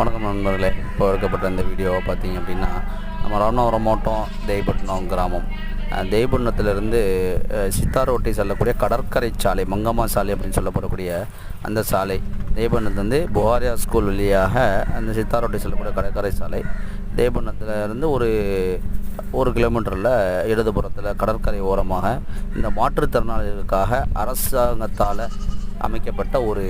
வணக்கம் நண்பர்களே. இப்போ எடுக்கப்பட்ட இந்த வீடியோவை பார்த்தீங்க அப்படின்னா நம்ம ராமநாதபுரம் மாவட்டம் தேய்பட்டினம் கிராமம். அஹ் தேய்பட்டினத்திலிருந்து சித்தார் சித்தாரோட்டை செல்லக்கூடிய கடற்கரை சாலை மங்கம்மா சாலை அப்படின்னு சொல்லப்படக்கூடிய அந்த சாலை. தேய்பட்டினத்துலேருந்து புகாரியா ஸ்கூல் வழியாக அந்த சித்தார் ஒட்டி செல்லக்கூடிய கடற்கரை சாலை. தேய்பட்டினத்தில் இருந்து ஒரு ஒரு கிலோமீட்டரில் இடதுபுறத்தில் கடற்கரை ஓரமாக இந்த மாற்றுத்திறனாளிகளுக்காக அரசாங்கத்தால் அமைக்கப்பட்ட ஒரு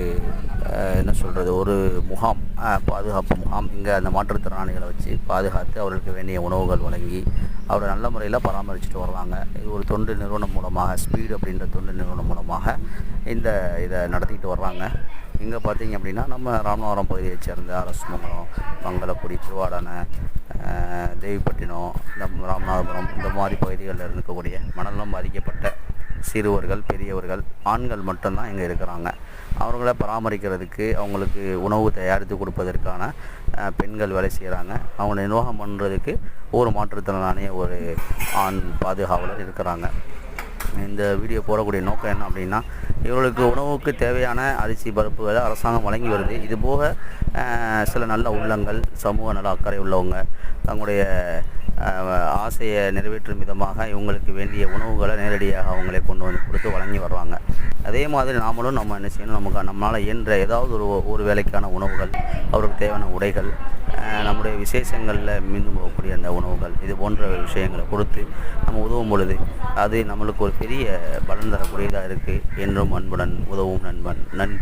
என்ன சொல்கிறது ஒரு முகாம் பாதுகாப்பு முகாம். இங்கே அந்த மாற்றுத்திறனாளிகளை வச்சு பாதுகாத்து அவர்களுக்கு வேண்டிய உணவுகள் வழங்கி அவரை நல்ல முறையில் பராமரிச்சுட்டு வருவாங்க இது ஒரு தொண்டு நிறுவனம் மூலமாக ஸ்பீடு அப்படின்ற தொண்டு நிறுவனம் மூலமாக இந்த இதை நடத்திக்கிட்டு வர்றாங்க. இங்கே பார்த்தீங்க அப்படின்னா நம்ம ராமநாதபுரம் பகுதியைச் சேர்ந்த அரசுமங்கலம் மங்களக்குடி திருவாடானை அஹ், தேவிப்பட்டினம் இந்த ராமநாதபுரம் இந்த மாதிரி பகுதிகளில் இருக்கக்கூடிய மணலம் பாதிக்கப்பட்ட சிறுவர்கள் பெரியவர்கள் ஆண்கள் மட்டும்தான் இங்கே இருக்கிறாங்க. அவங்கள பராமரிக்கிறதுக்கு அவங்களுக்கு உணவு தயாரித்து கொடுப்பதற்கான பெண்கள் வேலை செய்கிறாங்க அவங்க நிர்வாகம் பண்ணுறதுக்கு ஒரு மாற்றுத்திறனாளிய ஒரு ஆண் பாதுகாவலர் இருக்கிறாங்க. இந்த வீடியோ போடக்கூடிய நோக்கம் என்ன அப்படின்னா இவர்களுக்கு உணவுக்கு தேவையான அரிசி பருப்புகளை அரசாங்கம் வழங்கி வருது. இது போக சில நல்ல உள்ளங்கள் சமூக நல அக்கறை உள்ளவங்க தங்களுடைய ஆசையை நிறைவேற்றும் விதமாக இவங்களுக்கு வேண்டிய உணவுகளை நேரடியாக அவங்களே கொண்டு வந்து கொடுத்து வழங்கி வருவாங்க. அதே மாதிரி நாமளும் நம்ம என்ன செய்யணும்? நமக்கு நம்மளால் இயன்ற ஏதாவது ஒரு ஒரு வேலைக்கான உணவுகள் அவருக்கு தேவையான உடைகள் நம்முடைய விசேஷங்களில் மீண்டும் போகக்கூடிய அந்த உணவுகள் இது போன்ற விஷயங்களை கொடுத்து நம்ம உதவும் பொழுது அது நம்மளுக்கு ஒரு பெரிய பலன் தரக்கூடியதாக இருக்குது என்றும் அன்புடன் உதவும் நண்பன். நன்றி.